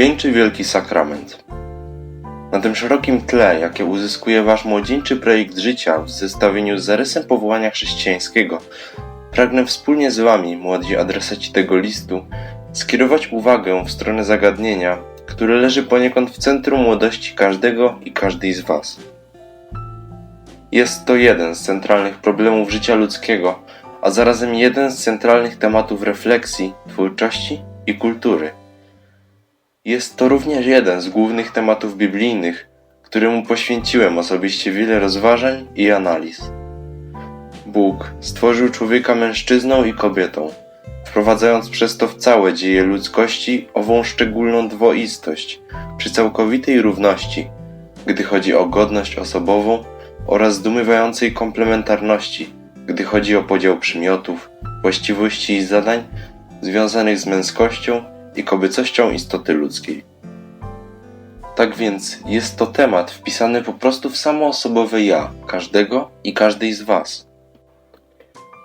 Oblubieńczy Wielki Sakrament. Na tym szerokim tle, jakie uzyskuje Wasz młodzieńczy projekt życia w zestawieniu z zarysem powołania chrześcijańskiego, pragnę wspólnie z Wami, młodzi adresaci tego listu, skierować uwagę w stronę zagadnienia, które leży poniekąd w centrum młodości każdego i każdej z Was. Jest to jeden z centralnych problemów życia ludzkiego, a zarazem jeden z centralnych tematów refleksji, twórczości i kultury. Jest to również jeden z głównych tematów biblijnych, któremu poświęciłem osobiście wiele rozważań i analiz. Bóg stworzył człowieka mężczyzną i kobietą, wprowadzając przez to w całe dzieje ludzkości ową szczególną dwoistość przy całkowitej równości, gdy chodzi o godność osobową oraz zdumiewającej komplementarności, gdy chodzi o podział przymiotów, właściwości i zadań związanych z męskością i kobiecością istoty ludzkiej. Tak więc jest to temat wpisany po prostu w samo osobowe ja każdego i każdej z Was.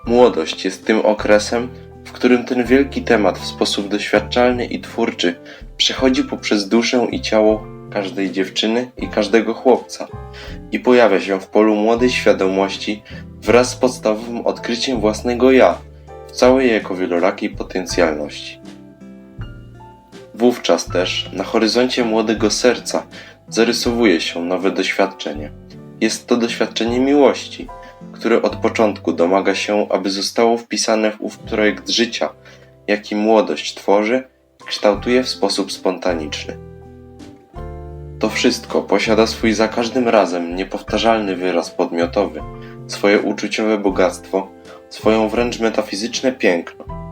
Młodość jest tym okresem, w którym ten wielki temat w sposób doświadczalny i twórczy przechodzi poprzez duszę i ciało każdej dziewczyny i każdego chłopca i pojawia się w polu młodej świadomości wraz z podstawowym odkryciem własnego ja w całej jego wielorakiej potencjalności. Wówczas też na horyzoncie młodego serca zarysowuje się nowe doświadczenie. Jest to doświadczenie miłości, które od początku domaga się, aby zostało wpisane w ów projekt życia, jaki młodość tworzy i kształtuje w sposób spontaniczny. To wszystko posiada swój za każdym razem niepowtarzalny wyraz podmiotowy, swoje uczuciowe bogactwo, swoją wręcz metafizyczne piękno.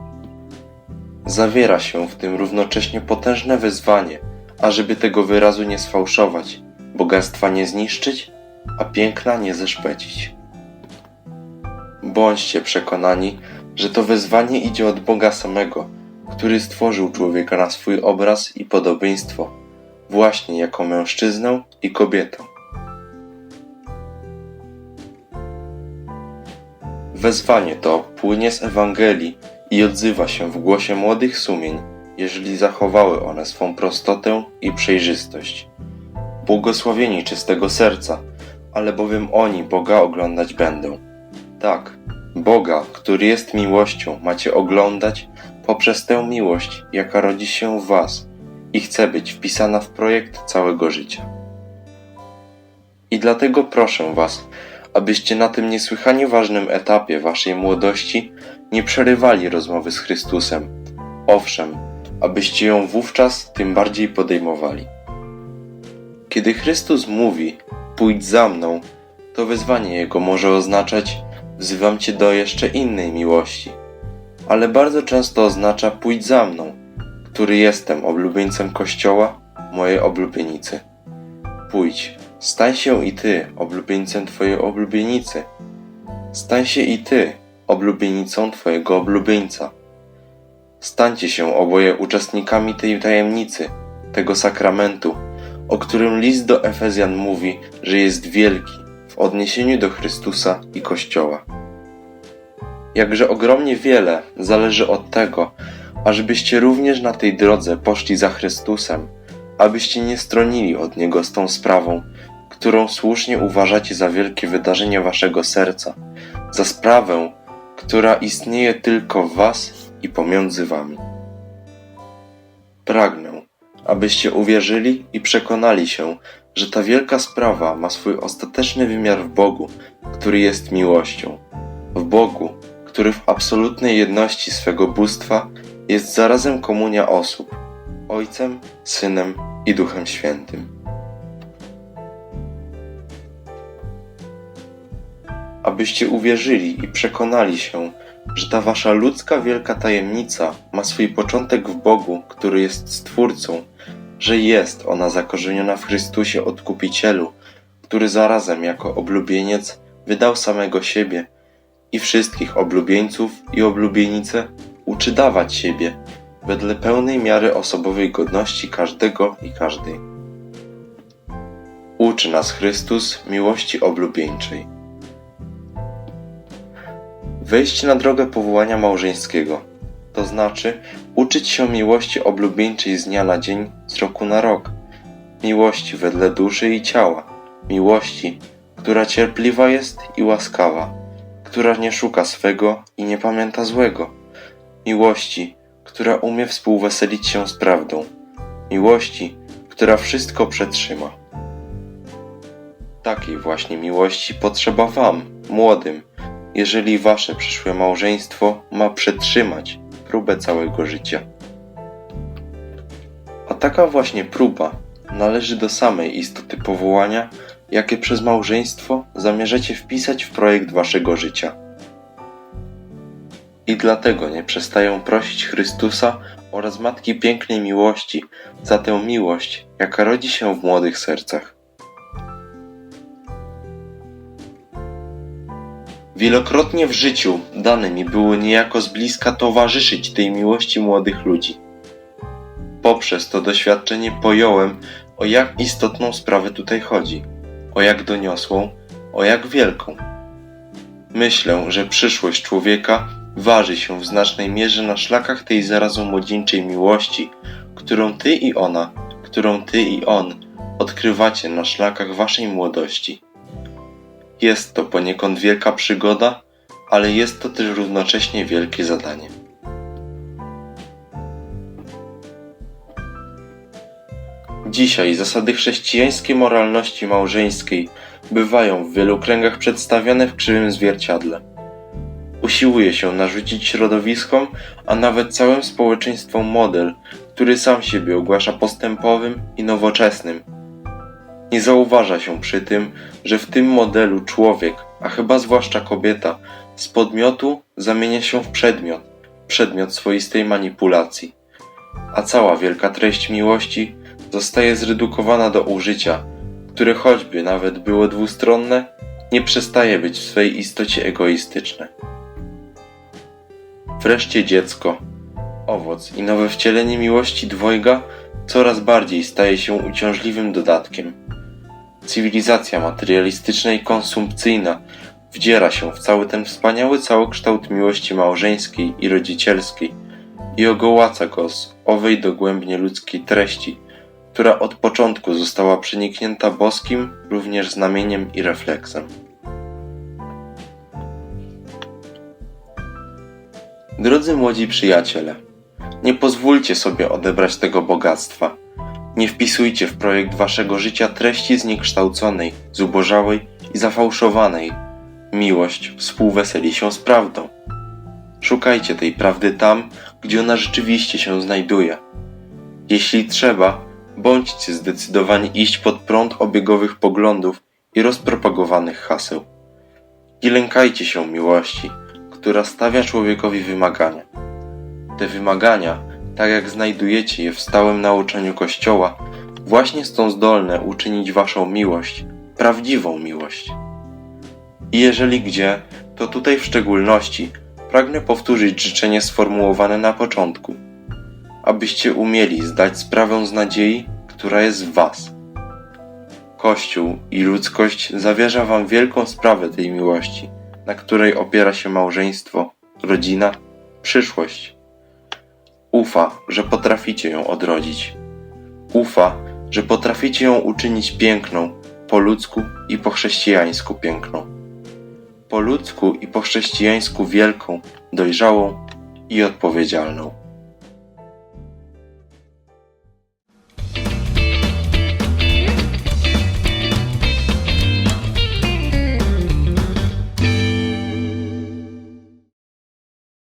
Zawiera się w tym równocześnie potężne wyzwanie, ażeby tego wyrazu nie sfałszować, bogactwa nie zniszczyć, a piękna nie zeszpecić. Bądźcie przekonani, że to wezwanie idzie od Boga samego, który stworzył człowieka na swój obraz i podobieństwo, właśnie jako mężczyznę i kobietę. Wezwanie to płynie z Ewangelii i odzywa się w głosie młodych sumień, jeżeli zachowały one swą prostotę i przejrzystość. Błogosławieni czystego serca, ale bowiem oni Boga oglądać będą. Tak, Boga, który jest miłością, macie oglądać poprzez tę miłość, jaka rodzi się w Was i chce być wpisana w projekt całego życia. I dlatego proszę Was, abyście na tym niesłychanie ważnym etapie Waszej młodości nie przerywali rozmowy z Chrystusem. Owszem, abyście ją wówczas tym bardziej podejmowali. Kiedy Chrystus mówi: Pójdź za mną, to wezwanie Jego może oznaczać: Wzywam Cię do jeszcze innej miłości, ale bardzo często oznacza: Pójdź za mną, który jestem oblubieńcem Kościoła, mojej oblubienicy. Pójdź, stań się i Ty oblubieńcem Twojej oblubienicy. Stań się i Ty oblubienicą Twojego oblubieńca. Stańcie się oboje uczestnikami tej tajemnicy, tego sakramentu, o którym list do Efezjan mówi, że jest wielki w odniesieniu do Chrystusa i Kościoła. Jakże ogromnie wiele zależy od tego, ażebyście również na tej drodze poszli za Chrystusem, abyście nie stronili od Niego z tą sprawą, którą słusznie uważacie za wielkie wydarzenie waszego serca, za sprawę, która istnieje tylko w Was i pomiędzy Wami. Pragnę, abyście uwierzyli i przekonali się, że ta wielka sprawa ma swój ostateczny wymiar w Bogu, który jest miłością, w Bogu, który w absolutnej jedności swego bóstwa jest zarazem komunia osób Ojcem, Synem i Duchem Świętym. Abyście uwierzyli i przekonali się, że ta wasza ludzka wielka tajemnica ma swój początek w Bogu, który jest Stwórcą, że jest ona zakorzeniona w Chrystusie Odkupicielu, który zarazem jako oblubieniec wydał samego siebie i wszystkich oblubieńców i oblubienice uczy dawać siebie wedle pełnej miary osobowej godności każdego i każdej. Uczy nas Chrystus miłości oblubieńczej. Wejść na drogę powołania małżeńskiego, to znaczy uczyć się miłości oblubieńczej z dnia na dzień, z roku na rok, miłości wedle duszy i ciała, miłości, która cierpliwa jest i łaskawa, która nie szuka swego i nie pamięta złego, miłości, która umie współweselić się z prawdą, miłości, która wszystko przetrzyma. Takiej właśnie miłości potrzeba Wam, młodym, jeżeli Wasze przyszłe małżeństwo ma przetrzymać próbę całego życia. A taka właśnie próba należy do samej istoty powołania, jakie przez małżeństwo zamierzacie wpisać w projekt Waszego życia. I dlatego nie przestaję prosić Chrystusa oraz Matki Pięknej Miłości za tę miłość, jaka rodzi się w młodych sercach. Wielokrotnie w życiu dane mi było niejako z bliska towarzyszyć tej miłości młodych ludzi. Poprzez to doświadczenie pojąłem, o jak istotną sprawę tutaj chodzi, o jak doniosłą, o jak wielką. Myślę, że przyszłość człowieka waży się w znacznej mierze na szlakach tej zarazą młodzieńczej miłości, którą ty i ona, którą ty i on odkrywacie na szlakach waszej młodości. Jest to poniekąd wielka przygoda, ale jest to też równocześnie wielkie zadanie. Dzisiaj zasady chrześcijańskiej moralności małżeńskiej bywają w wielu kręgach przedstawiane w krzywym zwierciadle. Usiłuje się narzucić środowiskom, a nawet całym społeczeństwom model, który sam siebie ogłasza postępowym i nowoczesnym. Nie zauważa się przy tym, że w tym modelu człowiek, a chyba zwłaszcza kobieta, z podmiotu zamienia się w przedmiot, przedmiot swoistej manipulacji. A cała wielka treść miłości zostaje zredukowana do użycia, które choćby nawet było dwustronne, nie przestaje być w swej istocie egoistyczne. Wreszcie dziecko, owoc i nowe wcielenie miłości dwojga coraz bardziej staje się uciążliwym dodatkiem. Cywilizacja materialistyczna i konsumpcyjna wdziera się w cały ten wspaniały całokształt miłości małżeńskiej i rodzicielskiej i ogołaca go z owej dogłębnie ludzkiej treści, która od początku została przeniknięta boskim również znamieniem i refleksem. Drodzy młodzi przyjaciele, nie pozwólcie sobie odebrać tego bogactwa. Nie wpisujcie w projekt waszego życia treści zniekształconej, zubożałej i zafałszowanej. Miłość współweseli się z prawdą. Szukajcie tej prawdy tam, gdzie ona rzeczywiście się znajduje. Jeśli trzeba, bądźcie zdecydowani iść pod prąd obiegowych poglądów i rozpropagowanych haseł. Nie lękajcie się miłości, która stawia człowiekowi wymagania. Te wymagania, tak jak znajdujecie je w stałym nauczaniu Kościoła, właśnie są zdolne uczynić waszą miłość prawdziwą miłość. I jeżeli gdzie, to tutaj w szczególności pragnę powtórzyć życzenie sformułowane na początku, abyście umieli zdać sprawę z nadziei, która jest w was. Kościół i ludzkość zawierza wam wielką sprawę tej miłości, na której opiera się małżeństwo, rodzina, przyszłość. Ufa, że potraficie ją odrodzić. Ufa, że potraficie ją uczynić piękną, po ludzku i po chrześcijańsku piękną. Po ludzku i po chrześcijańsku wielką, dojrzałą i odpowiedzialną.